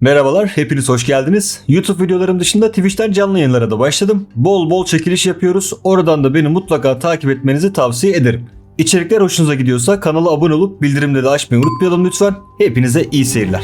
Merhabalar, hepiniz hoş geldiniz. YouTube videolarım dışında Twitch'ten canlı yayınlara da başladım. Bol bol çekiliş yapıyoruz. Oradan da beni mutlaka takip etmenizi tavsiye ederim. İçerikler hoşunuza gidiyorsa kanala abone olup bildirimleri de açmayı unutmayalım lütfen. Hepinize iyi seyirler.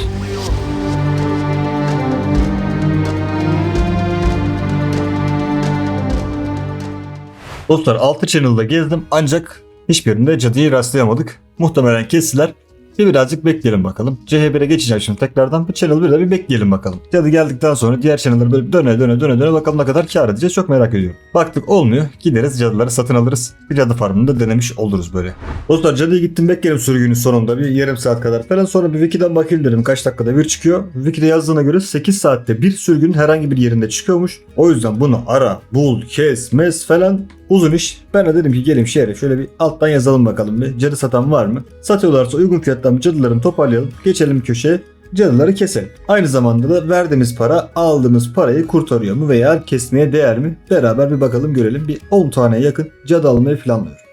Dostlar 6 channel'da gezdim ancak hiçbirinde cadıyı rastlayamadık. Muhtemelen kestiler. Bir birazcık bekleyelim bakalım. CH1'e geçeceğim şimdi tekrardan. Bu channel 1'de bir bekleyelim bakalım. Cadı geldikten sonra diğer channel'ları böyle döne döne döne döne bakalım ne kadar kar edeceğiz çok merak ediyorum. Baktık olmuyor. Gideriz cadıları satın alırız. Bir cadı farmını da denemiş oluruz böyle. Dostlar cadıya gittim beklerim sürgünün sonunda bir yarım saat kadar falan. Sonra bir wiki'den bakayım dedim kaç dakikada bir çıkıyor. Wiki'de yazdığına göre 8 saatte bir sürgün herhangi bir yerinde çıkıyormuş. O yüzden bunu ara, bul, kes, mes falan uzun iş. Ben de dedim ki gelin şehre şöyle bir alttan yazalım bakalım bir cadı satan var mı? Satıyorlarsa uygun fiyattan cadılarını toparlayalım. Geçelim köşeye cadıları keselim. Aynı zamanda da verdiğimiz para aldığımız parayı kurtarıyor mu veya kesmeye değer mi? Beraber bir bakalım görelim. Bir 10 tane yakın cadı almayı planlıyorum.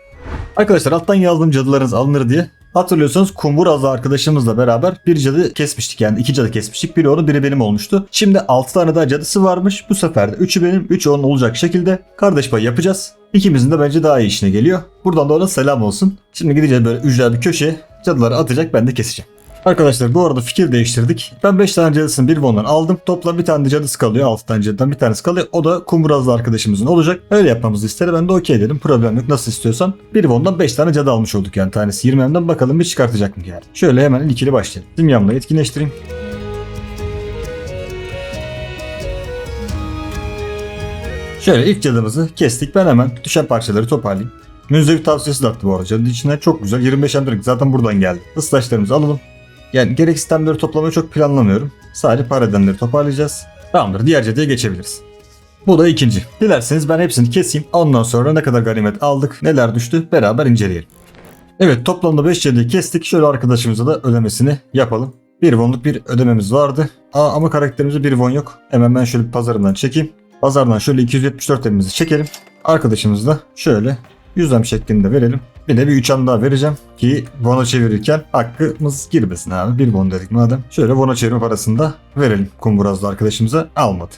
Arkadaşlar alttan yazdığım cadılarınız alınır diye Hatırlıyorsanız Kumburaz'la arkadaşımızla beraber bir cadı kesmiştik yani iki cadı kesmiştik. Biri onun biri benim olmuştu. Şimdi 6 tane daha cadısı varmış. Bu sefer de 3'ü benim 3'ü onun olacak şekilde kardeş payı yapacağız. İkimizin de bence daha iyi işine geliyor. Buradan da ona selam olsun. Şimdi gideceğiz böyle ücra bir köşeye. Cadıları atacak ben de keseceğim. Arkadaşlar bu arada fikir değiştirdik. Ben 5 tane cadısını bir bondan aldım. Toplam bir tane cadısı kalıyor. 6 tane cadıdan bir tanesi kalıyor. O da kumburazlı arkadaşımızın olacak. Öyle yapmamızı istedi. Ben de okey dedim. Problem yok. Nasıl istiyorsan. Bir bondan 5 tane cadı almış olduk yani. Tanesi 20 M'den bakalım bir çıkartacak mı yani. Şöyle hemen ikili başlayalım. Zimyamla etkinleştireyim. Şöyle ilk cadımızı kestik. Ben hemen düşen parçaları toparlayayım. Münzevi tavsiyesi de attı bu arada. İçinden çok güzel. 25 emdirik zaten buradan geldi. Islaçlarımızı alalım. Yani gerek sistemleri toplamayı çok planlamıyorum. Sadece para edenleri toparlayacağız. Tamamdır diğer cadıya geçebiliriz. Bu da ikinci. Dilerseniz ben hepsini keseyim. Ondan sonra ne kadar ganimet aldık, neler düştü beraber inceleyelim. Evet toplamda 5 cadıyı kestik. Şöyle arkadaşımıza da ödemesini yapalım. Bir wonluk bir ödememiz vardı. Aa, ama karakterimizde bir won yok. Hemen ben şöyle pazarından çekeyim. Pazardan şöyle 274 emimizi çekelim. Arkadaşımız da şöyle 100 em şeklinde verelim. Bir de bir 3 an daha vereceğim ki Von'a çevirirken hakkımız girmesin abi. Bir Von dedik madem. Şöyle Von'a çevirme parasını da verelim kumburazlı arkadaşımıza. Almadı.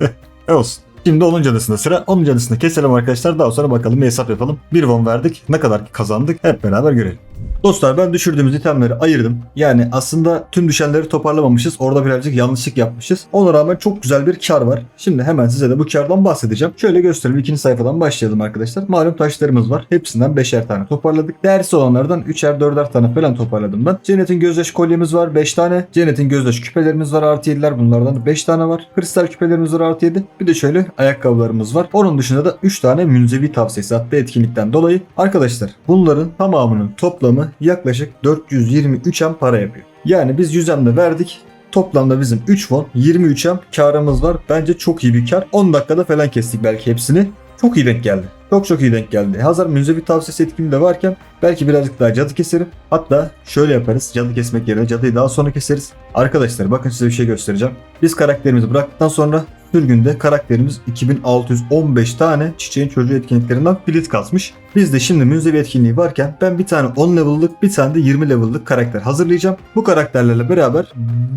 e olsun. Şimdi 10. cadısında sıra. 10. cadısını keselim arkadaşlar. Daha sonra bakalım bir hesap yapalım. Bir won verdik. Ne kadar kazandık hep beraber görelim. Dostlar ben düşürdüğümüz itemleri ayırdım. Yani aslında tüm düşenleri toparlamamışız. Orada birazcık yanlışlık yapmışız. Ona rağmen çok güzel bir kar var. Şimdi hemen size de bu kardan bahsedeceğim. Şöyle göstereyim. ikinci sayfadan başlayalım arkadaşlar. Malum taşlarımız var. Hepsinden beşer tane toparladık. Değersiz olanlardan üçer dörder tane falan toparladım ben. Cennet'in gözyaş kolyemiz var 5 tane. Cennet'in gözyaş küpelerimiz var artı 7'ler. Bunlardan 5 tane var. Kristal küpelerimiz var artı 7. Bir de şöyle ayakkabılarımız var. Onun dışında da 3 tane münzevi tavsiyesi attığı etkinlikten dolayı. Arkadaşlar bunların tamamının toplamı yaklaşık 423 em para yapıyor. Yani biz 100 emde verdik. Toplamda bizim 3 won 23 em karımız var. Bence çok iyi bir kar. 10 dakikada falan kestik belki hepsini. Çok iyi denk geldi. Çok çok iyi denk geldi. Hazır münzevi tavsiyesi etkinliği de varken belki birazcık daha cadı keserim. Hatta şöyle yaparız. Cadı kesmek yerine cadıyı daha sonra keseriz. Arkadaşlar bakın size bir şey göstereceğim. Biz karakterimizi bıraktıktan sonra sürgünde karakterimiz 2615 tane çiçeğin çocuğu etkinliklerinden filit kasmış. Biz de şimdi münzevi etkinliği varken ben bir tane 10 level'lık bir tane de 20 level'lık karakter hazırlayacağım. Bu karakterlerle beraber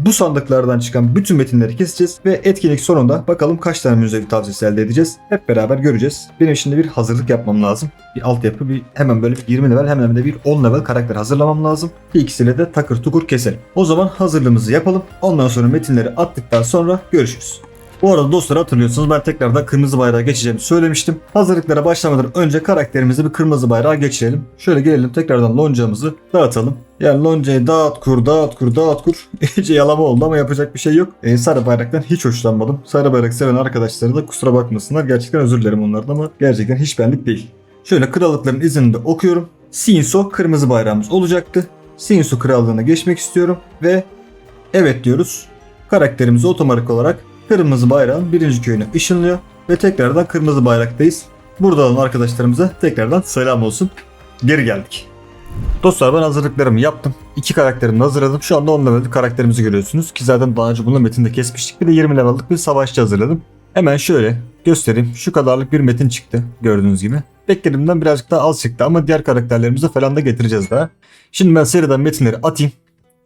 bu sandıklardan çıkan bütün metinleri keseceğiz ve etkinlik sonunda bakalım kaç tane münzevi tavsiyesi elde edeceğiz. Hep beraber göreceğiz. Benim şimdi bir hazırlık yapmam lazım. Bir altyapı bir hemen böyle bir 20 level hemen de bir 10 level karakter hazırlamam lazım. Bir ikisiyle de takır tukur keselim. O zaman hazırlığımızı yapalım. Ondan sonra metinleri attıktan sonra görüşürüz. Bu arada dostlar hatırlıyorsunuz ben tekrardan kırmızı bayrağa geçeceğimi söylemiştim. Hazırlıklara başlamadan önce karakterimizi bir kırmızı bayrağa geçirelim. Şöyle gelelim tekrardan loncamızı dağıtalım. Yani loncayı dağıt kur dağıt kur dağıt kur. İyice yalama oldu ama yapacak bir şey yok. Ee, sarı bayraktan hiç hoşlanmadım. Sarı bayrak seven arkadaşları da kusura bakmasınlar. Gerçekten özür dilerim onlardan ama gerçekten hiç benlik değil. Şöyle krallıkların izini de okuyorum. Sinso kırmızı bayrağımız olacaktı. Sinso krallığına geçmek istiyorum ve evet diyoruz. Karakterimizi otomatik olarak kırmızı bayrağın birinci köyüne ışınlıyor ve tekrardan kırmızı bayraktayız. Burada olan arkadaşlarımıza tekrardan selam olsun. Geri geldik. Dostlar ben hazırlıklarımı yaptım. İki karakterimi hazırladım. Şu anda 10 level'lik karakterimizi görüyorsunuz. Ki zaten daha önce bununla metinde kesmiştik. Bir de 20 level'lık bir savaşçı hazırladım. Hemen şöyle göstereyim. Şu kadarlık bir metin çıktı gördüğünüz gibi. Beklediğimden birazcık daha az çıktı ama diğer karakterlerimizi falan da getireceğiz daha. Şimdi ben seriden metinleri atayım.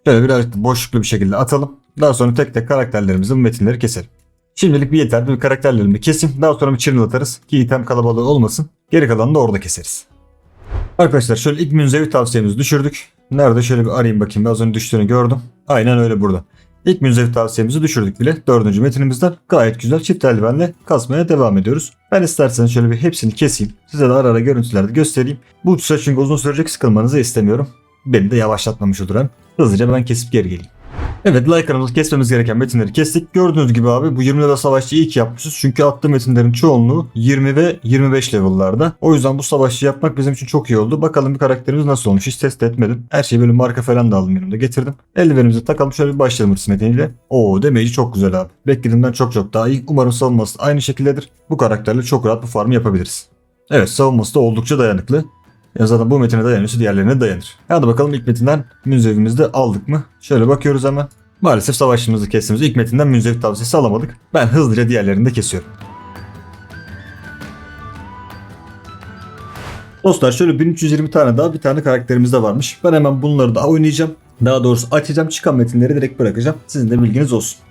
Şöyle birazcık boşluklu bir şekilde atalım. Daha sonra tek tek karakterlerimizi bu metinleri keselim. Şimdilik bir yeterli bir karakterlerimi keseyim. Daha sonra bir çirnil atarız ki item kalabalığı olmasın. Geri kalanını da orada keseriz. Arkadaşlar şöyle ilk münzevi tavsiyemizi düşürdük. Nerede şöyle bir arayayım bakayım. Az önce düştüğünü gördüm. Aynen öyle burada. İlk münzevi tavsiyemizi düşürdük bile. Dördüncü metinimizden gayet güzel çift eldivenle kasmaya devam ediyoruz. Ben isterseniz şöyle bir hepsini keseyim. Size de ara ara görüntülerde göstereyim. Bu süreç çünkü uzun sürecek sıkılmanızı istemiyorum. Beni de yavaşlatmamış olur hem. Hızlıca ben kesip geri geleyim. Evet like kanalımızda kesmemiz gereken metinleri kestik. Gördüğünüz gibi abi bu 20 level savaşçı iyi ki yapmışız. Çünkü attığım metinlerin çoğunluğu 20 ve 25 level'larda. O yüzden bu savaşçı yapmak bizim için çok iyi oldu. Bakalım bir karakterimiz nasıl olmuş hiç test etmedim. Her şeyi böyle marka falan da aldım yanımda getirdim. Eldivenimizi takalım şöyle bir başlayalım hırs metiniyle. Oo damage'i çok güzel abi. Beklediğimden çok çok daha iyi. Umarım savunması aynı şekildedir. Bu karakterle çok rahat bu farmı yapabiliriz. Evet savunması da oldukça dayanıklı. Ya zaten bu metine dayanıyorsa diğerlerine dayanır. Hadi bakalım ilk metinden münzevimizi de aldık mı? Şöyle bakıyoruz hemen. Maalesef savaşçımızı kestiğimiz ilk metinden münzevi tavsiyesi alamadık. Ben hızlıca diğerlerini de kesiyorum. Dostlar şöyle 1320 tane daha bir tane karakterimiz de varmış. Ben hemen bunları da oynayacağım. Daha doğrusu açacağım çıkan metinleri direkt bırakacağım. Sizin de bilginiz olsun.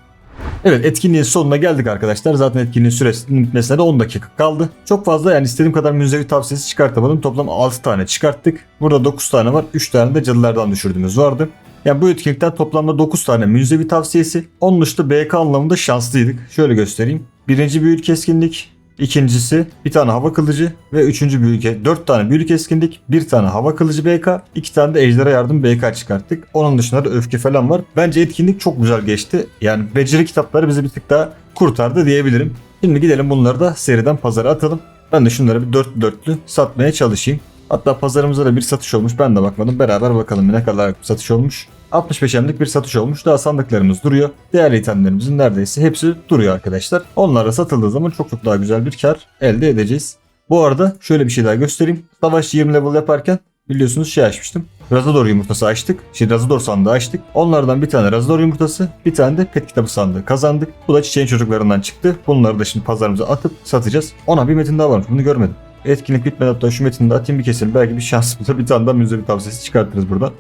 Evet etkinliğin sonuna geldik arkadaşlar. Zaten etkinliğin süresinin bitmesine de 10 dakika kaldı. Çok fazla yani istediğim kadar münzevi tavsiyesi çıkartamadım. Toplam 6 tane çıkarttık. Burada 9 tane var. 3 tane de cadılardan düşürdüğümüz vardı. Yani bu etkinlikten toplamda 9 tane münzevi tavsiyesi. Onun dışında BK anlamında şanslıydık. Şöyle göstereyim. Birinci büyülü keskinlik, İkincisi bir tane hava kılıcı ve üçüncü büyük 4 tane büyülü keskinlik, bir tane hava kılıcı BK, iki tane de ejderha yardım BK çıkarttık. Onun dışında da öfke falan var. Bence etkinlik çok güzel geçti. Yani beceri kitapları bizi bir tık daha kurtardı diyebilirim. Şimdi gidelim bunları da seriden pazara atalım. Ben de şunları bir dörtlü dörtlü satmaya çalışayım. Hatta pazarımızda da bir satış olmuş. Ben de bakmadım. Beraber bakalım ne kadar satış olmuş. 65 emlik bir satış olmuş. Daha sandıklarımız duruyor. Değerli itemlerimizin neredeyse hepsi duruyor arkadaşlar. Onlara satıldığı zaman çok çok daha güzel bir kar elde edeceğiz. Bu arada şöyle bir şey daha göstereyim. Savaş 20 level yaparken biliyorsunuz şey açmıştım. Razador yumurtası açtık. Şey Razador sandığı açtık. Onlardan bir tane Razador yumurtası, bir tane de pet kitabı sandığı kazandık. Bu da çiçeğin çocuklarından çıktı. Bunları da şimdi pazarımıza atıp satacağız. Ona bir metin daha varmış. Bunu görmedim. Etkinlik bitmeden hatta şu metini de atayım bir keselim. Belki bir şansımıza bir tane daha müze bir tavsiyesi çıkartırız buradan.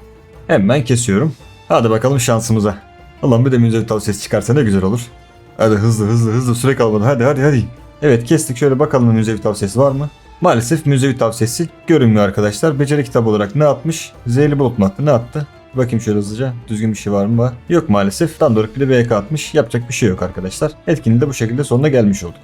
Hemen kesiyorum. Hadi bakalım şansımıza. Allah'ım bir de müze tavsiyesi çıkarsa ne güzel olur. Hadi hızlı hızlı hızlı süre kalmadı. Hadi hadi hadi. Evet kestik şöyle bakalım müzevi tavsiyesi var mı? Maalesef müzevi tavsiyesi görünmüyor arkadaşlar. Beceri kitabı olarak ne atmış? Zehirli bulut mu attı? Ne attı? Bakayım şöyle hızlıca. Düzgün bir şey var mı? Yok maalesef. Dandorik bir de BK atmış. Yapacak bir şey yok arkadaşlar. Etkinliğin de bu şekilde sonuna gelmiş olduk.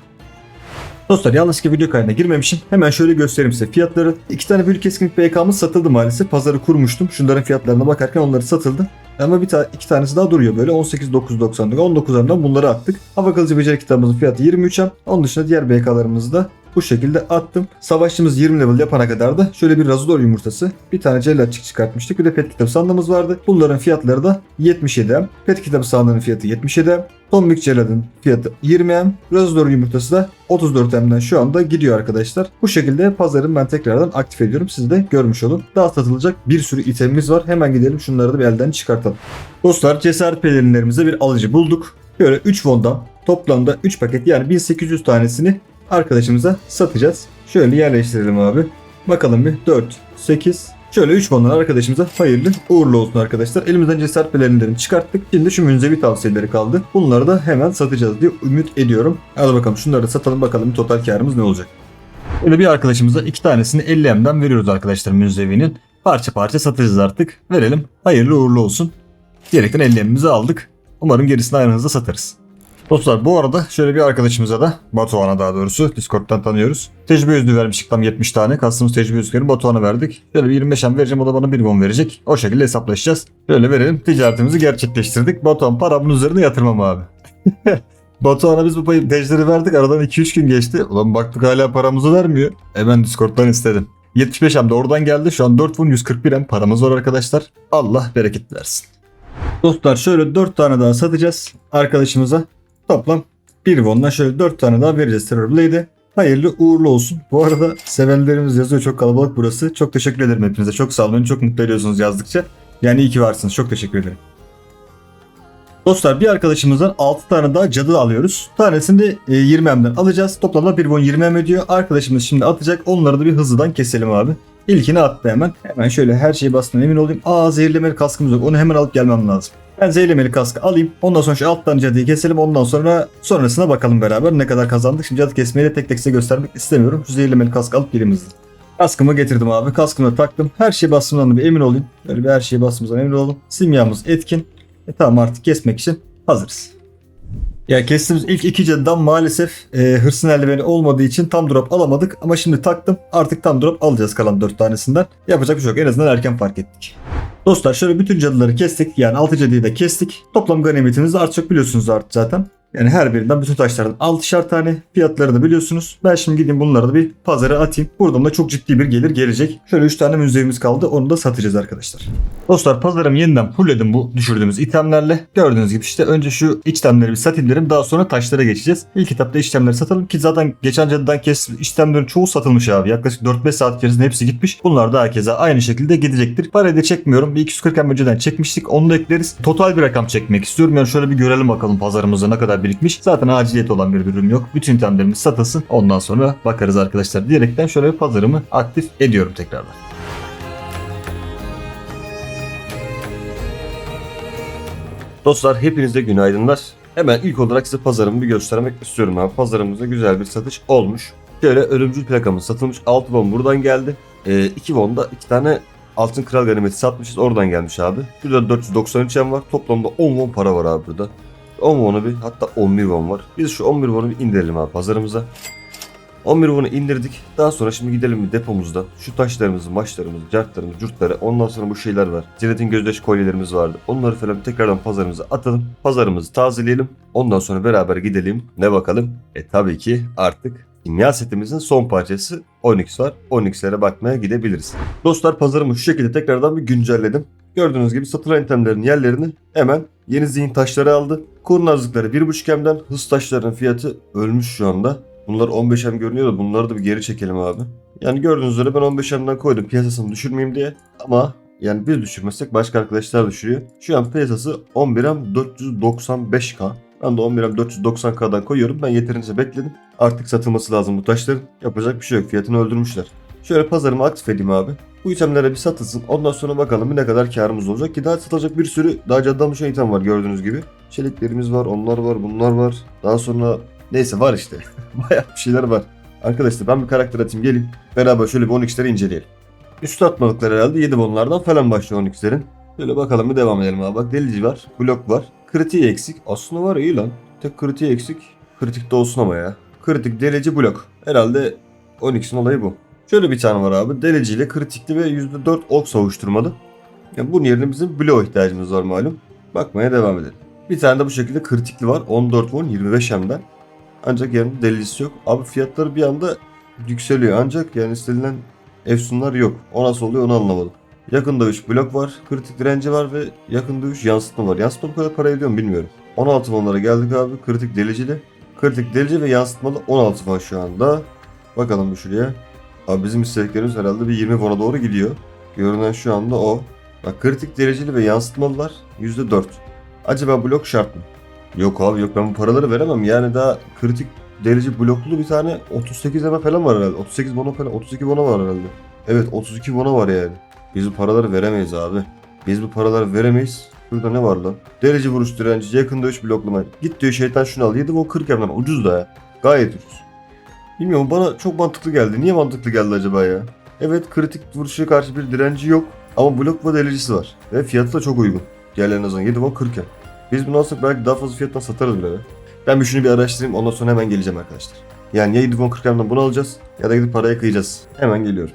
Dostlar yanlışlıkla video kaydına girmemişim. Hemen şöyle göstereyim size fiyatları. İki tane büyük keskinlik BK'mız satıldı maalesef. Pazarı kurmuştum. Şunların fiyatlarına bakarken onları satıldı. Ama bir ta iki tanesi daha duruyor böyle 18.990'lık 19'larından bunları attık. Hava kılıcı beceri kitabımızın fiyatı 23'em. Onun dışında diğer BK'larımızı da bu şekilde attım. Savaşçımız 20 level yapana kadar da şöyle bir razodor yumurtası, bir tane cellatçık çıkartmıştık. Bir de pet kitabı sandığımız vardı. Bunların fiyatları da 77M. Pet kitabı sandığının fiyatı 77M. Tombik celadın fiyatı 20M. Razodor yumurtası da 34M'den şu anda gidiyor arkadaşlar. Bu şekilde pazarın ben tekrardan aktif ediyorum. Siz de görmüş olun. Daha satılacak bir sürü itemimiz var. Hemen gidelim şunları da bir elden çıkartalım. Dostlar cesaret pelerinlerimize bir alıcı bulduk. Böyle 3 vondan toplamda 3 paket yani 1800 tanesini arkadaşımıza satacağız. Şöyle yerleştirelim abi. Bakalım bir 4, 8, Şöyle 3 bondan arkadaşımıza hayırlı uğurlu olsun arkadaşlar. Elimizden cesaret pelerinlerini çıkarttık. Şimdi şu münzevi tavsiyeleri kaldı. Bunları da hemen satacağız diye ümit ediyorum. Hadi bakalım şunları da satalım bakalım total karımız ne olacak. Böyle bir arkadaşımıza iki tanesini 50M'den veriyoruz arkadaşlar münzevinin. Parça parça satacağız artık. Verelim. Hayırlı uğurlu olsun. Diyerekten 50M'imizi aldık. Umarım gerisini aynı hızda satarız. Dostlar bu arada şöyle bir arkadaşımıza da Batuhan'a daha doğrusu Discord'dan tanıyoruz. Tecrübe yüzüğü vermiştik tam 70 tane. Kastımız tecrübe yüzüklerini Batuhan'a verdik. Şöyle bir 25 em vereceğim o da bana bir bon verecek. O şekilde hesaplaşacağız. Şöyle verelim ticaretimizi gerçekleştirdik. Batuhan paramın üzerine yatırmam abi. Batuhan'a biz bu payı tecrübe verdik aradan 2-3 gün geçti. Ulan baktık hala paramızı vermiyor. Hemen Discord'dan istedim. 75 em de oradan geldi. Şu an 4 won 141 em paramız var arkadaşlar. Allah bereket versin. Dostlar şöyle 4 tane daha satacağız arkadaşımıza. Toplam 1 won'dan şöyle 4 tane daha vereceğiz Terror Blade'e. Hayırlı uğurlu olsun. Bu arada sevenlerimiz yazıyor çok kalabalık burası. Çok teşekkür ederim hepinize. Çok sağ olun. Çok mutlu ediyorsunuz yazdıkça. Yani iyi ki varsınız. Çok teşekkür ederim. Dostlar bir arkadaşımızdan 6 tane daha cadı alıyoruz. Tanesini de e, 20 M'den alacağız. Toplamda 1 won 20 M ediyor. Arkadaşımız şimdi atacak. Onları da bir hızlıdan keselim abi. İlkini attı hemen. Hemen şöyle her şeyi bastığına emin olayım. Aa zehirlemeli kaskımız yok. Onu hemen alıp gelmem lazım. Ben zehirlemeli kaskı alayım. Ondan sonra şu alttan cadıyı keselim. Ondan sonra sonrasına bakalım beraber ne kadar kazandık. Şimdi cadı kesmeyi de tek tek size göstermek istemiyorum. Şu zehirlemeli kaskı alıp hızlı. Kaskımı getirdim abi. Kaskımı taktım. Her şey bastığımdan da bir emin olayım. Böyle bir her şeye bastığımızdan emin olalım. Simyamız etkin. E tamam artık kesmek için hazırız. Ya kestiğimiz ilk iki cadıdan maalesef e, hırsın eldiveni olmadığı için tam drop alamadık. Ama şimdi taktım. Artık tam drop alacağız kalan 4 tanesinden. Yapacak bir şey yok. En azından erken fark ettik. Dostlar şöyle bütün cadıları kestik. Yani 6 cadıyı da kestik. Toplam ganimetimiz de artacak biliyorsunuz artık zaten. Yani her birinden bütün taşlardan 6'şar tane fiyatları da biliyorsunuz. Ben şimdi gideyim bunları da bir pazara atayım. Buradan da çok ciddi bir gelir gelecek. Şöyle 3 tane müzeyimiz kaldı. Onu da satacağız arkadaşlar. Dostlar pazarımı yeniden fullledim bu düşürdüğümüz itemlerle. Gördüğünüz gibi işte önce şu içtemleri bir satayım derim. Daha sonra taşlara geçeceğiz. İlk etapta içtemleri satalım ki zaten geçen cadıdan kes içtemlerin çoğu satılmış abi. Yaklaşık 4-5 saat içerisinde hepsi gitmiş. Bunlar da herkese aynı şekilde gidecektir. Parayı da çekmiyorum. Bir 240 hem önceden çekmiştik. Onu da ekleriz. Total bir rakam çekmek istiyorum. Yani şöyle bir görelim bakalım pazarımızda ne kadar birikmiş. Zaten aciliyet olan bir durum yok. Bütün itemlerimiz satılsın. Ondan sonra bakarız arkadaşlar diyerekten şöyle bir pazarımı aktif ediyorum tekrardan. Dostlar hepinize günaydınlar. Hemen ilk olarak size pazarımı bir göstermek istiyorum abi. Pazarımızda güzel bir satış olmuş. Şöyle ölümcül plakamız satılmış. 6 won buradan geldi. 2 ee, won'da 2 tane altın kral ganimeti satmışız. Oradan gelmiş abi. Şurada 493 em var. Toplamda 10 won para var abi burada. 10 won'u bir hatta 11 won var. Biz şu 11 won'u bir indirelim abi pazarımıza. 11 won'u indirdik. Daha sonra şimdi gidelim bir depomuzda. Şu taşlarımızı, maçlarımızı, cartlarımızı, curtları. Ondan sonra bu şeyler var. Zilletin gözdeş kolyelerimiz vardı. Onları falan tekrardan pazarımıza atalım. Pazarımızı tazeleyelim. Ondan sonra beraber gidelim. Ne bakalım? E tabii ki artık kimya setimizin son parçası Onyx var. Onyx'lere bakmaya gidebiliriz. Dostlar pazarımı şu şekilde tekrardan bir güncelledim. Gördüğünüz gibi satılan itemlerin yerlerini hemen yeni zihin taşları aldı. Kurnazlıkları 1.5 hemden hız taşlarının fiyatı ölmüş şu anda. Bunlar 15 hem görünüyor da bunları da bir geri çekelim abi. Yani gördüğünüz üzere ben 15 hemden koydum piyasasını düşürmeyeyim diye. Ama yani biz düşürmezsek başka arkadaşlar düşürüyor. Şu an piyasası 11 hem 495k. Ben de 11 hem 490k'dan koyuyorum. Ben yeterince bekledim. Artık satılması lazım bu taşların. Yapacak bir şey yok. Fiyatını öldürmüşler. Şöyle pazarımı aktif edeyim abi. Bu itemlere bir satılsın. Ondan sonra bakalım ne kadar karımız olacak. Ki daha satılacak bir sürü daha caddan düşen item var gördüğünüz gibi. Çeliklerimiz var, onlar var, bunlar var. Daha sonra neyse var işte. Bayağı bir şeyler var. Arkadaşlar ben bir karakter atayım gelin. Beraber şöyle bir 12'leri inceleyelim. Üstü atmalıklar herhalde 7 bonlardan falan başlıyor 12'lerin. Şöyle bakalım bir devam edelim abi. Bak delici var, blok var. Kritiği eksik. Aslında var iyi lan. Tek kritiği eksik. Kritik de olsun ama ya. Kritik, delici, blok. Herhalde 12'sin olayı bu. Şöyle bir tane var abi. Deliciyle kritikli ve %4 ok savuşturmalı. Yani bunun yerine bizim bloğa ihtiyacımız var malum. Bakmaya devam edelim. Bir tane de bu şekilde kritikli var. 14 won 25 hemden. Ancak yanında delicisi yok. Abi fiyatları bir anda yükseliyor. Ancak yani istenilen efsunlar yok. O nasıl oluyor onu anlamadım. Yakın dövüş blok var. Kritik direnci var ve yakın dövüş yansıtma var. Yansıtma bu kadar para ediyor mu bilmiyorum. 16 wonlara geldik abi. Kritik delicili. Kritik delici ve yansıtmalı 16 var şu anda. Bakalım bir şuraya. Abi bizim istediklerimiz herhalde bir 20 won'a doğru gidiyor. Görünen şu anda o. Bak kritik dereceli ve yansıtmalılar %4. Acaba blok şart mı? Yok abi yok ben bu paraları veremem. Yani daha kritik derece bloklu bir tane 38 eme falan var herhalde. 38 bono falan 32 bono var herhalde. Evet 32 bono var yani. Biz bu paraları veremeyiz abi. Biz bu paraları veremeyiz. Burada ne var lan? Derece vuruş direnci, yakın dövüş bloklama. Git diyor şeytan şunu al. 7 won 40 emden ucuz da ya. Gayet ucuz. Bilmiyorum bana çok mantıklı geldi. Niye mantıklı geldi acaba ya? Evet kritik vuruşa karşı bir direnci yok. Ama blok ve delicisi var. Ve fiyatı da çok uygun. Diğerlerine nazaran 7 won 40 em. Biz bunu alsak belki daha fazla fiyattan satarız bile. be. Ben bir şunu bir araştırayım ondan sonra hemen geleceğim arkadaşlar. Yani ya 7 won 40 emden bunu alacağız ya da gidip paraya kıyacağız. Hemen geliyorum.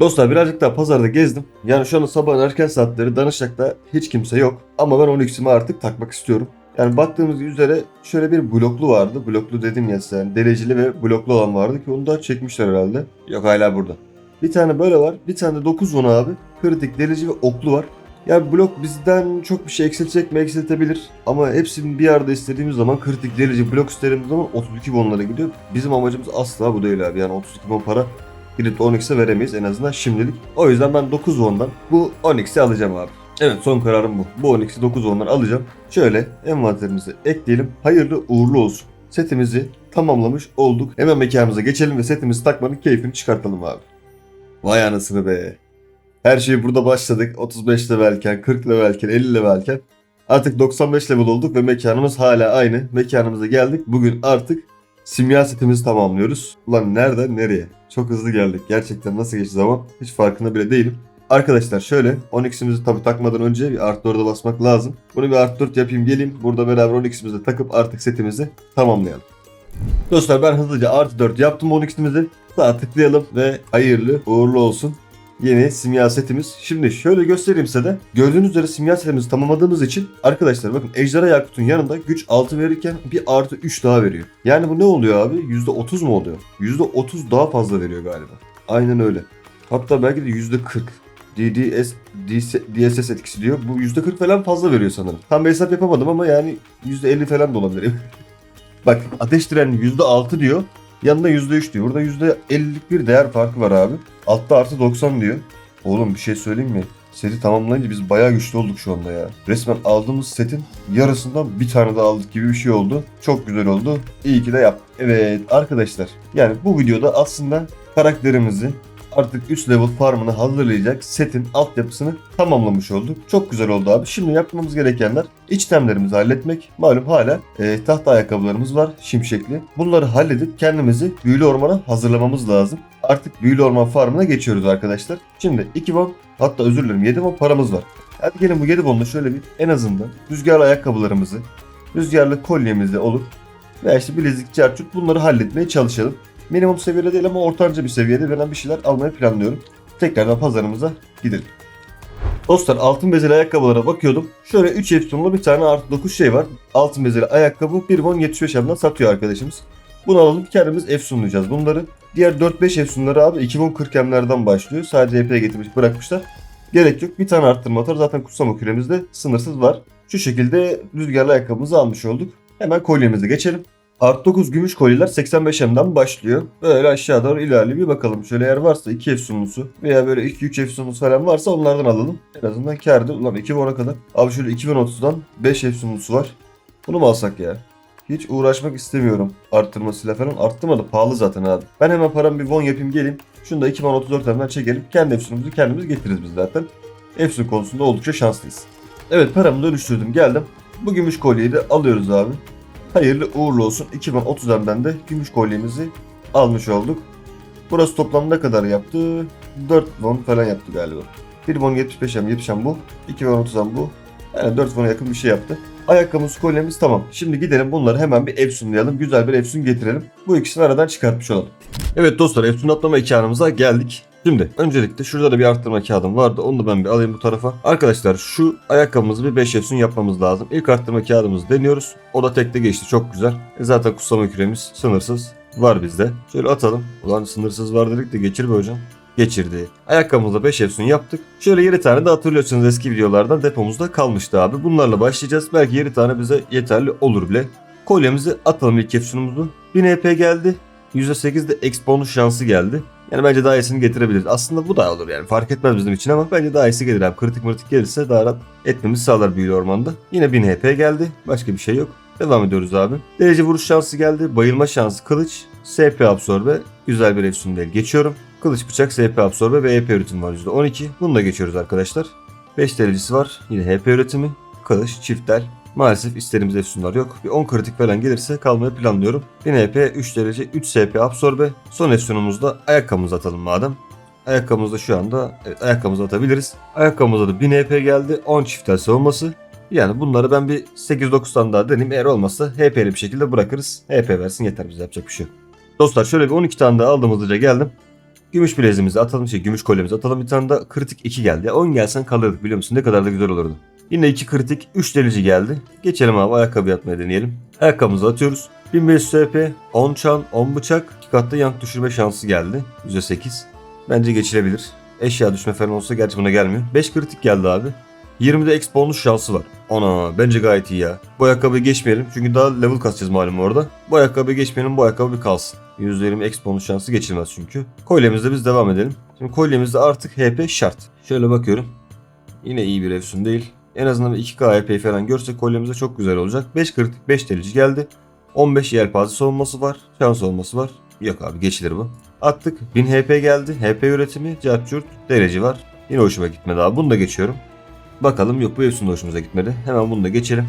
Dostlar birazcık daha pazarda gezdim. Yani şu anda sabahın erken saatleri Danışak'ta hiç kimse yok. Ama ben 12'simi artık takmak istiyorum. Yani baktığımız üzere şöyle bir bloklu vardı. Bloklu dedim ya size. Yani dereceli ve bloklu olan vardı ki onu da çekmişler herhalde. Yok hala burada. Bir tane böyle var. Bir tane de 9 won abi. Kritik, delici ve oklu var. Yani blok bizden çok bir şey eksiltecek mi eksiltebilir. Ama hepsini bir arada istediğimiz zaman kritik, delici, blok istediğimiz zaman 32 wonlara gidiyor. Bizim amacımız asla bu değil abi. Yani 32 won para gidip de Onyx'e veremeyiz en azından şimdilik. O yüzden ben 9 won'dan bu Onyx'i alacağım abi. Evet son kararım bu. Bu Onyx'i 9 won'dan alacağım. Şöyle envanterimize ekleyelim. Hayırlı uğurlu olsun. Setimizi tamamlamış olduk. Hemen mekanımıza geçelim ve setimizi takmanın keyfini çıkartalım abi. Vay anasını be. Her şey burada başladık. 35 levelken, 40 levelken, 50 levelken. Artık 95 level olduk ve mekanımız hala aynı. Mekanımıza geldik. Bugün artık simya setimizi tamamlıyoruz. Ulan nereden nereye? Çok hızlı geldik. Gerçekten nasıl geçti zaman hiç farkında bile değilim. Arkadaşlar şöyle 12'simizi tabi takmadan önce bir artı 4'e basmak lazım. Bunu bir artı 4 yapayım geleyim. Burada beraber 12'simizi takıp artık setimizi tamamlayalım. Dostlar ben hızlıca artı 4 yaptım 12'simizi. Sağ tıklayalım ve hayırlı uğurlu olsun. Yeni simya setimiz. Şimdi şöyle göstereyim size de. Gördüğünüz üzere simya setimizi tamamladığımız için arkadaşlar bakın Ejderha Yakut'un yanında güç 6 verirken bir artı 3 daha veriyor. Yani bu ne oluyor abi? %30 mu oluyor? %30 daha fazla veriyor galiba. Aynen öyle. Hatta belki de %40. DDS, DS, DSS etkisi diyor. Bu %40 falan fazla veriyor sanırım. Tam bir hesap yapamadım ama yani %50 falan da olabilir. Bak ateş direnliği %6 diyor. Yanında %3 diyor. Burada %50'lik bir değer farkı var abi. Altta artı 90 diyor. Oğlum bir şey söyleyeyim mi? Seti tamamlayınca biz bayağı güçlü olduk şu anda ya. Resmen aldığımız setin yarısından bir tane daha aldık gibi bir şey oldu. Çok güzel oldu. İyi ki de yaptık. Evet arkadaşlar. Yani bu videoda aslında karakterimizi artık üst level farmını hazırlayacak setin altyapısını tamamlamış olduk. Çok güzel oldu abi. Şimdi yapmamız gerekenler içtemlerimizi halletmek. Malum hala e, tahta ayakkabılarımız var şimşekli. Bunları halledip kendimizi büyülü ormana hazırlamamız lazım. Artık büyülü orman farmına geçiyoruz arkadaşlar. Şimdi 2 won hatta özür dilerim 7 won paramız var. Hadi gelin bu 7 won'la şöyle bir en azından rüzgarlı ayakkabılarımızı, rüzgarlı kolyemizi olup veya işte bilezik, çarçut bunları halletmeye çalışalım. Minimum seviyede değil ama ortanca bir seviyede ben bir şeyler almayı planlıyorum. Tekrardan pazarımıza gidelim. Dostlar altın bezeli ayakkabılara bakıyordum. Şöyle 3 efsunlu bir tane artı 9 şey var. Altın bezeli ayakkabı 1 won 75 yandan satıyor arkadaşımız. Bunu alalım kendimiz efsunlayacağız bunları. Diğer 4-5 efsunları abi 2 won 40 emlerden başlıyor. Sadece EP getirmiş bırakmışlar. Gerek yok. Bir tane arttırma atar. Zaten kutsama küremizde sınırsız var. Şu şekilde rüzgarlı ayakkabımızı almış olduk. Hemen kolyemize geçelim. Art 9 gümüş kolyeler 85 M'den başlıyor. Böyle aşağı doğru ilerliyor. Bir bakalım şöyle eğer varsa 2 efsunlusu veya böyle 2-3 efsunlusu falan varsa onlardan alalım. En azından kârdı. Ulan 2010'a kadar. Abi şöyle 2030'dan 5 efsunlusu var. Bunu mu alsak ya? Hiç uğraşmak istemiyorum arttırmasıyla falan. Arttırmadı pahalı zaten abi. Ben hemen paramı bir won yapayım geleyim. Şunu da 2034'ten çekelim. Kendi efsunumuzu kendimiz getiririz biz zaten. Efsun konusunda oldukça şanslıyız. Evet paramı dönüştürdüm geldim. Bu gümüş kolyeyi de alıyoruz abi. Hayırlı uğurlu olsun. 2030'dan de gümüş kolyemizi almış olduk. Burası toplam ne kadar yaptı? 4 won falan yaptı galiba. 1 won 75 hem 70 hem bu. 2 won 30 hem bu. Yani 4 won'a yakın bir şey yaptı. Ayakkabımız kolyemiz tamam. Şimdi gidelim bunları hemen bir efsunlayalım. Güzel bir efsun getirelim. Bu ikisini aradan çıkartmış olalım. Evet dostlar efsun atlama mekanımıza geldik. Şimdi öncelikle şurada da bir arttırma kağıdım vardı. Onu da ben bir alayım bu tarafa. Arkadaşlar şu ayakkabımızı bir 5 efsun yapmamız lazım. İlk arttırma kağıdımızı deniyoruz. O da tekte geçti çok güzel. E zaten kutsama küremiz sınırsız var bizde. Şöyle atalım. Ulan sınırsız var dedik de geçir be hocam. Geçirdi. Ayakkabımızda 5 efsun yaptık. Şöyle 7 tane de hatırlıyorsunuz eski videolardan depomuzda kalmıştı abi. Bunlarla başlayacağız. Belki 7 tane bize yeterli olur bile. Kolyemizi atalım ilk efsunumuzu. 1000 EP geldi. %8 de X bonus şansı geldi. Yani bence daha iyisini getirebiliriz. Aslında bu da olur yani fark etmez bizim için ama bence daha iyisi gelir. Abi. Kritik mırtık gelirse daha rahat etmemizi sağlar büyülü ormanda. Yine 1000 HP geldi. Başka bir şey yok. Devam ediyoruz abi. Derece vuruş şansı geldi. Bayılma şansı kılıç. SP absorbe. Güzel bir efsun değil. Geçiyorum. Kılıç bıçak SP absorbe ve EP üretim var %12. Bunu da geçiyoruz arkadaşlar. 5 derecesi var. Yine HP üretimi. Kılıç, çiftel. Maalesef istediğimiz efsunlar yok. Bir 10 kritik falan gelirse kalmayı planlıyorum. 1000 EP, 3 derece, 3 SP absorbe. Son efsunumuzda ayakkabımızı atalım madem. Ayakkabımızda şu anda evet, ayakkabımızı atabiliriz. Ayakkabımızda da 1000 EP geldi. 10 çiftel savunması. Yani bunları ben bir 8-9 tane daha deneyim. Eğer olmazsa HP'li bir şekilde bırakırız. HP versin yeter bize yapacak bir şey. Dostlar şöyle bir 12 tane daha aldım hızlıca geldim. Gümüş bileziğimizi atalım şey gümüş kolyemizi atalım bir tane daha kritik 2 geldi. 10 gelsen kalırdık biliyor musun ne kadar da güzel olurdu. Yine 2 kritik 3 delici geldi. Geçelim abi ayakkabı atmaya deneyelim. Ayakkabımızı atıyoruz. 1500 SP, 10 çan, 10 bıçak, 2 katta yank düşürme şansı geldi. %8. Bence geçilebilir. Eşya düşme falan olsa gerçi buna gelmiyor. 5 kritik geldi abi. 20'de X bonus şansı var. Ana bence gayet iyi ya. Bu ayakkabıyı geçmeyelim çünkü daha level kasacağız malum orada. Bu ayakkabıyı geçmeyelim bu ayakkabı bir kalsın. %20 X bonus şansı geçilmez çünkü. Kolyemizde biz devam edelim. Şimdi kolyemizde artık HP şart. Şöyle bakıyorum. Yine iyi bir efsun değil. En azından bir 2K HP falan görsek kolyemizde çok güzel olacak. 5 kritik 5 delici geldi. 15 yelpaze savunması var. Şans olması var. Yok abi geçilir bu. Attık. 1000 HP geldi. HP üretimi, cartçurt, derece var. Yine hoşuma gitmedi abi. Bunu da geçiyorum. Bakalım yok bu hepsinin hoşumuza gitmedi. Hemen bunu da geçelim.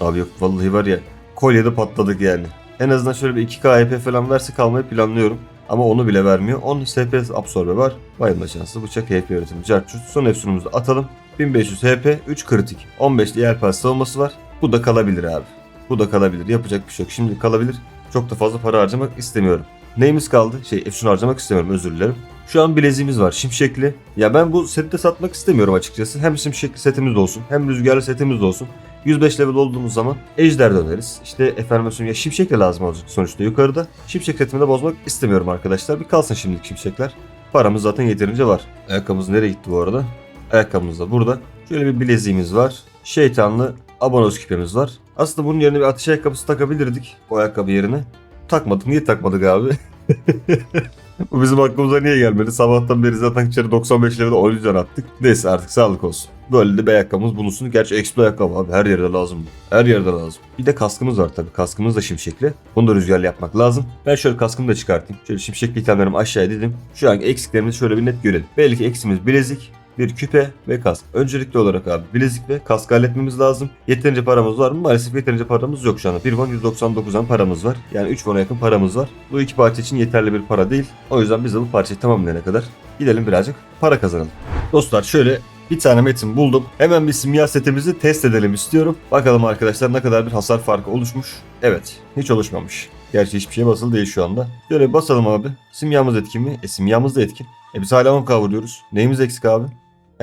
Abi yok vallahi var ya kolyede patladık yani. En azından şöyle bir 2K HP falan verse kalmayı planlıyorum. Ama onu bile vermiyor. 10 SPS absorbe var. Bayılma şansı, bıçak HP üretimi, cartçurt. Son efsunumuzu atalım. 1500 HP, 3 kritik. 15 diğer pas savunması var. Bu da kalabilir abi. Bu da kalabilir. Yapacak bir şey yok. Şimdi kalabilir. Çok da fazla para harcamak istemiyorum. Neyimiz kaldı? Şey efsun harcamak istemiyorum özür dilerim. Şu an bileziğimiz var şimşekli. Ya ben bu sette satmak istemiyorum açıkçası. Hem şimşekli setimiz de olsun hem rüzgarlı setimiz de olsun. 105 level olduğumuz zaman ejder döneriz. İşte efendim ya şimşek de lazım olacak sonuçta yukarıda. Şimşek setimi de bozmak istemiyorum arkadaşlar. Bir kalsın şimdilik şimşekler. Paramız zaten yeterince var. Ayakkabımız nereye gitti bu arada? Ayakkabımız da burada. Şöyle bir bileziğimiz var. Şeytanlı abonos küpemiz var. Aslında bunun yerine bir ateş ayakkabısı takabilirdik. O ayakkabı yerine. Takmadık. Niye takmadık abi? Bu bizim aklımıza niye gelmedi? Sabahtan beri zaten içeri 95 lirada o yüzden attık. Neyse artık sağlık olsun. Böyle de bir ayakkabımız bulunsun. Gerçi expo ayakkabı abi her yerde lazım. Her yerde lazım. Bir de kaskımız var tabii. Kaskımız da şimşekli. Bunu da rüzgarlı yapmak lazım. Ben şöyle kaskımı da çıkartayım. Şöyle şimşekli itemlerimi aşağıya dedim. Şu anki eksiklerimizi şöyle bir net görelim. Belki eksimiz bilezik, bir küpe ve kask. Öncelikli olarak abi bilezik ve kask halletmemiz lazım. Yeterince paramız var mı? Maalesef yeterince paramız yok şu anda. 1 won 199'dan paramız var. Yani 3 won'a yakın paramız var. Bu iki parça için yeterli bir para değil. O yüzden biz de bu parçayı tamamlayana kadar gidelim birazcık para kazanalım. Dostlar şöyle bir tane metin buldum. Hemen bir simya setimizi test edelim istiyorum. Bakalım arkadaşlar ne kadar bir hasar farkı oluşmuş. Evet hiç oluşmamış. Gerçi hiçbir şey basılı değil şu anda. Şöyle basalım abi. Simyamız etkin mi? E simyamız da etkin. E biz hala mı kavuruyoruz? Neyimiz eksik abi?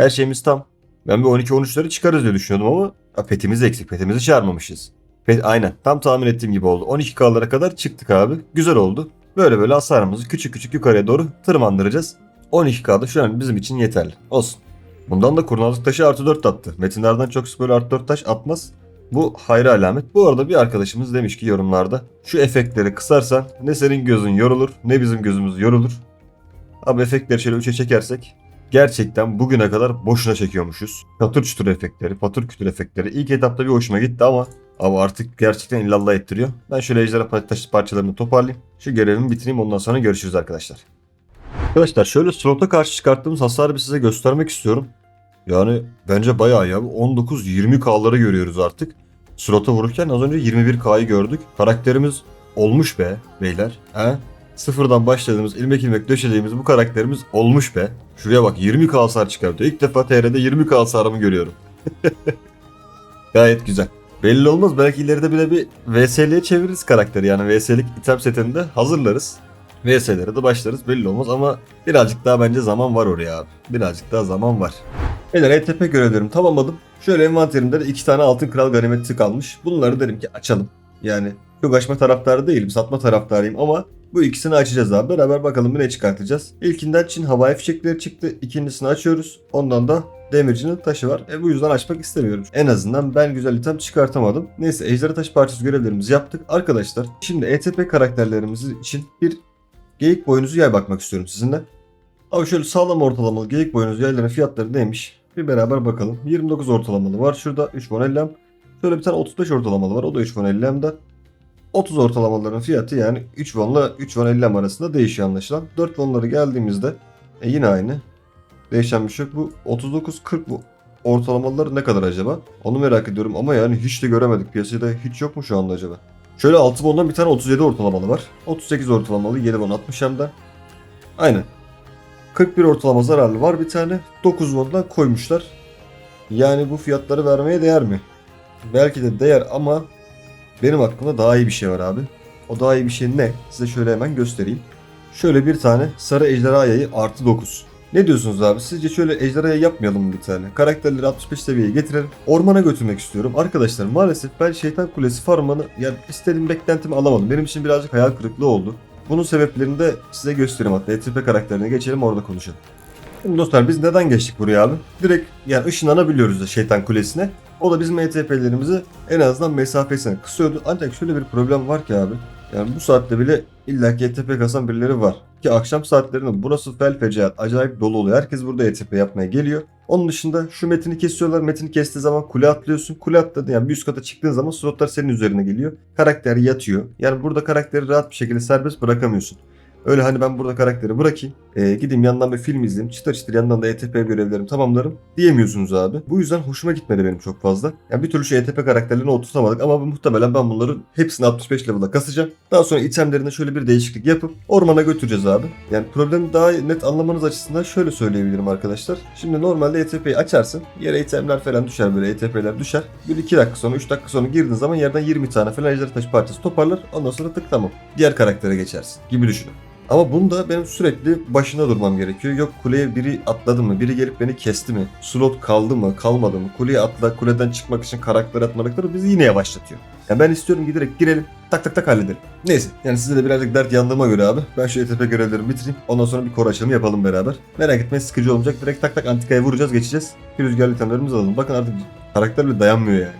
Her şeyimiz tam. Ben bir 12-13'leri çıkarız diye düşünüyordum ama ha, petimiz eksik. Petimizi çağırmamışız. Pet, aynen. Tam tahmin ettiğim gibi oldu. 12K'lara kadar çıktık abi. Güzel oldu. Böyle böyle hasarımızı küçük küçük yukarıya doğru tırmandıracağız. 12K'da şu an bizim için yeterli. Olsun. Bundan da kurnazlık taşı artı 4 attı. Metinlerden çok böyle artı 4 taş atmaz. Bu hayra alamet. Bu arada bir arkadaşımız demiş ki yorumlarda şu efektleri kısarsan ne senin gözün yorulur ne bizim gözümüz yorulur. Abi efektleri şöyle 3'e çekersek gerçekten bugüne kadar boşuna çekiyormuşuz. Patır çutur efektleri, patır kütür efektleri. İlk etapta bir hoşuma gitti ama ama artık gerçekten illallah ettiriyor. Ben şöyle ejderha taş parçalarını toparlayayım. Şu görevimi bitireyim ondan sonra görüşürüz arkadaşlar. Arkadaşlar şöyle slota karşı çıkarttığımız hasarı bir size göstermek istiyorum. Yani bence bayağı ya. 19-20K'ları görüyoruz artık. Slota vururken az önce 21K'yı gördük. Karakterimiz olmuş be beyler. He? Sıfırdan başladığımız ilmek ilmek döşediğimiz bu karakterimiz olmuş be. Şuraya bak 20k hasar çıkartıyor. İlk defa TR'de 20k hasarımı görüyorum. Gayet güzel. Belli olmaz belki ileride bile bir VS'liye çeviririz karakteri yani VS'lik item setinde hazırlarız. VS'lere de başlarız belli olmaz ama birazcık daha bence zaman var oraya abi. Birazcık daha zaman var. Beyler ETP görevlerimi tamamladım. Şöyle envanterimde de iki tane altın kral ganimeti kalmış. Bunları derim ki açalım. Yani çok açma taraftarı değilim satma taraftarıyım ama bu ikisini açacağız abi. Beraber bakalım ne çıkartacağız. İlkinden Çin havai fişekleri çıktı. İkincisini açıyoruz. Ondan da demircinin taşı var. E bu yüzden açmak istemiyorum. En azından ben güzel item çıkartamadım. Neyse ejderha taşı parçası görevlerimizi yaptık. Arkadaşlar şimdi ETP karakterlerimiz için bir geyik boynuzu yay bakmak istiyorum sizinle. Abi şöyle sağlam ortalamalı geyik boynuzu yayların fiyatları neymiş? Bir beraber bakalım. 29 ortalamalı var. Şurada 3 von 50 Şöyle bir tane 35 ortalamalı var. O da 3 von 50 'de. 30 ortalamaların fiyatı yani 3 won ile 3 won 50 arasında değişiyor anlaşılan. 4 won'ları geldiğimizde e yine aynı. Değişen bir şey yok. Bu 39-40 bu ortalamalar ne kadar acaba? Onu merak ediyorum ama yani hiç de göremedik. Piyasada hiç yok mu şu anda acaba? Şöyle 6 won'dan bir tane 37 ortalamalı var. 38 ortalamalı 7 won 60 hemden. Aynen. 41 ortalama zararlı var bir tane. 9 won'dan koymuşlar. Yani bu fiyatları vermeye değer mi? Belki de değer ama benim aklımda daha iyi bir şey var abi. O daha iyi bir şey ne? Size şöyle hemen göstereyim. Şöyle bir tane sarı ejderha yayı artı 9. Ne diyorsunuz abi? Sizce şöyle ejderha yayı yapmayalım mı bir tane? Karakterleri 65 seviyeye getirelim. Ormana götürmek istiyorum. Arkadaşlar maalesef ben şeytan kulesi farmanı yani istediğim beklentimi alamadım. Benim için birazcık hayal kırıklığı oldu. Bunun sebeplerini de size göstereyim hatta. ETP karakterine geçelim orada konuşalım. Şimdi dostlar biz neden geçtik buraya abi? Direkt yani ışınlanabiliyoruz da şeytan kulesine. O da bizim ETP'lerimizi en azından mesafesine kısıyordu. Ancak şöyle bir problem var ki abi. Yani bu saatte bile illaki ETP kasan birileri var. Ki akşam saatlerinde burası fel fecaat acayip dolu oluyor. Herkes burada ETP yapmaya geliyor. Onun dışında şu metini kesiyorlar. Metini kestiği zaman kule atlıyorsun. Kule atladın yani bir üst kata çıktığın zaman slotlar senin üzerine geliyor. Karakter yatıyor. Yani burada karakteri rahat bir şekilde serbest bırakamıyorsun. Öyle hani ben burada karakteri bırakayım. e, gideyim yandan bir film izleyeyim. Çıtır çıtır yandan da ETP görevlerimi tamamlarım diyemiyorsunuz abi. Bu yüzden hoşuma gitmedi benim çok fazla. Yani bir türlü şu ETP karakterlerini oturtamadık ama muhtemelen ben bunların hepsini 65 level'a kasacağım. Daha sonra itemlerine şöyle bir değişiklik yapıp ormana götüreceğiz abi. Yani problemi daha net anlamanız açısından şöyle söyleyebilirim arkadaşlar. Şimdi normalde ETP'yi açarsın. Yere itemler falan düşer böyle ETP'ler düşer. Bir iki dakika sonra 3 dakika sonra girdiğin zaman yerden 20 tane falan ejder taş parçası toparlar. Ondan sonra tık tamam. Diğer karaktere geçersin gibi düşünün. Ama bunda benim sürekli başına durmam gerekiyor. Yok kuleye biri atladı mı, biri gelip beni kesti mi, slot kaldı mı, kalmadı mı, kuleye atla, kuleden çıkmak için karakter atmadıkları bizi yine yavaşlatıyor. Yani ben istiyorum giderek girelim, tak tak tak halledelim. Neyse yani size de birazcık dert yandığıma göre abi ben şu ETP görevlerimi bitireyim. Ondan sonra bir kor açılımı yapalım beraber. Merak etmeyin sıkıcı olmayacak. Direkt tak tak antikaya vuracağız geçeceğiz. Bir rüzgarlı itemlerimizi alalım. Bakın artık karakter bile dayanmıyor yani.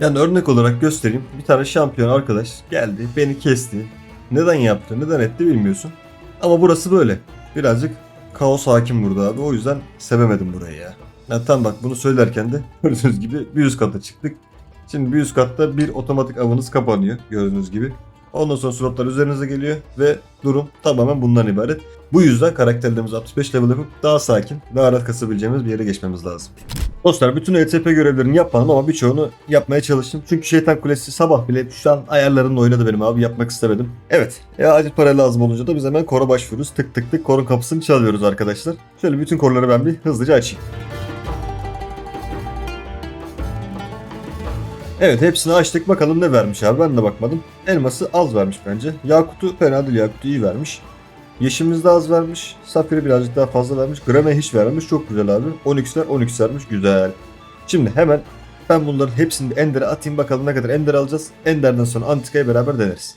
Yani örnek olarak göstereyim. Bir tane şampiyon arkadaş geldi, beni kesti. Neden yaptı, neden etti bilmiyorsun. Ama burası böyle. Birazcık kaos hakim burada abi. O yüzden sevemedim burayı ya. Ya tam bak bunu söylerken de gördüğünüz gibi bir üst kata çıktık. Şimdi bir üst katta bir otomatik avınız kapanıyor gördüğünüz gibi. Ondan sonra slotlar üzerinize geliyor ve durum tamamen bundan ibaret. Bu yüzden karakterlerimizi 65 level yapıp daha sakin, daha rahat kasabileceğimiz bir yere geçmemiz lazım. Dostlar bütün ETP görevlerini yapmadım ama birçoğunu yapmaya çalıştım. Çünkü şeytan kulesi sabah bile şu an ayarlarımla oynadı benim abi yapmak istemedim. Evet ya acil para lazım olunca da biz hemen kora başvuruyoruz. Tık tık tık korun kapısını çalıyoruz arkadaşlar. Şöyle bütün korları ben bir hızlıca açayım. Evet hepsini açtık bakalım ne vermiş abi ben de bakmadım. Elması az vermiş bence. Yakutu fena değil Yakutu iyi vermiş. Yeşilimiz de az vermiş. Safiri birazcık daha fazla vermiş. Grame hiç vermemiş. Çok güzel abi. 12'ler 12 vermiş. Güzel. Şimdi hemen ben bunların hepsini Ender'e atayım bakalım ne kadar Ender alacağız. Ender'den sonra Antika'ya beraber deneriz.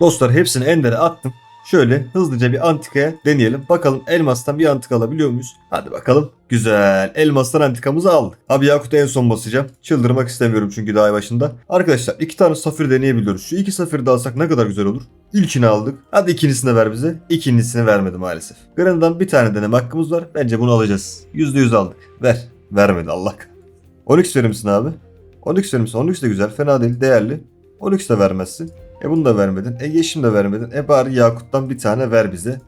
Dostlar hepsini Ender'e attım. Şöyle hızlıca bir antikaya deneyelim. Bakalım elmastan bir antika alabiliyor muyuz? Hadi bakalım. Güzel. Elmastan antikamızı aldık. Abi Yakut'u en son basacağım. Çıldırmak istemiyorum çünkü daha başında. Arkadaşlar iki tane safir deneyebiliyoruz. Şu iki safiri de alsak ne kadar güzel olur. İlkini aldık. Hadi ikincisini ver bize. İkincisini vermedi maalesef. Gran'dan bir tane deneme hakkımız var. Bence bunu alacağız. %100 aldık. Ver. Vermedi Allah. kah- Onyx verir misin abi? Onyx verir misin? Onyx de güzel. Fena değil. Değerli. Onyx de vermezsin. E bunu da vermedin. E yeşim de vermedin. E bari Yakut'tan bir tane ver bize.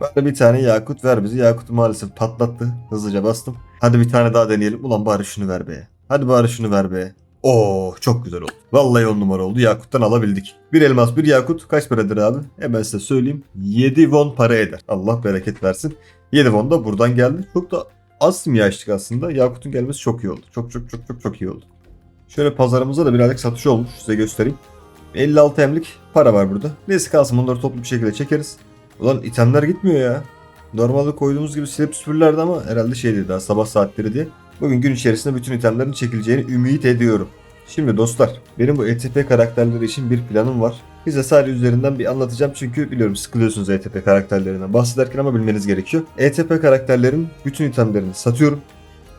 Bari bir tane Yakut ver bize. Yakut'u maalesef patlattı. Hızlıca bastım. Hadi bir tane daha deneyelim. Ulan bari şunu ver be. Hadi bari şunu ver be. Oo çok güzel oldu. Vallahi on numara oldu. Yakut'tan alabildik. Bir elmas bir yakut kaç paradır abi? Hemen size söyleyeyim. 7 won para eder. Allah bereket versin. 7 won da buradan geldi. Çok da az simya açtık aslında. Yakut'un gelmesi çok iyi oldu. Çok çok çok çok çok iyi oldu. Şöyle pazarımızda da birazcık satış olmuş. Size göstereyim. 56 emlik para var burada. Neyse kalsın bunları toplu bir şekilde çekeriz. Ulan itemler gitmiyor ya. Normalde koyduğumuz gibi silip süpürürlerdi ama herhalde şeydi daha sabah saatleri diye. Bugün gün içerisinde bütün itemlerin çekileceğini ümit ediyorum. Şimdi dostlar benim bu ETP karakterleri için bir planım var. Size sadece üzerinden bir anlatacağım çünkü biliyorum sıkılıyorsunuz ETP karakterlerinden bahsederken ama bilmeniz gerekiyor. ETP karakterlerin bütün itemlerini satıyorum.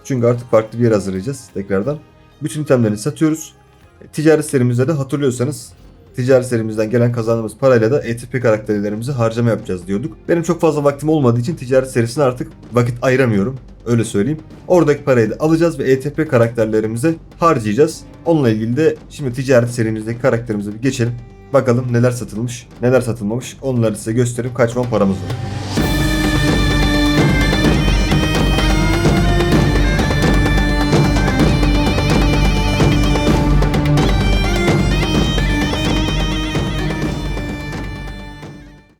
Çünkü artık farklı bir yer hazırlayacağız tekrardan. Bütün itemlerini satıyoruz. E, Ticaret serimizde de hatırlıyorsanız ticaret serimizden gelen kazandığımız parayla da ETP karakterlerimizi harcama yapacağız diyorduk. Benim çok fazla vaktim olmadığı için ticaret serisine artık vakit ayıramıyorum. Öyle söyleyeyim. Oradaki parayı da alacağız ve ETP karakterlerimize harcayacağız. Onunla ilgili de şimdi ticaret serimizdeki karakterimize bir geçelim. Bakalım neler satılmış, neler satılmamış. Onları size göstereyim kaç paramız var.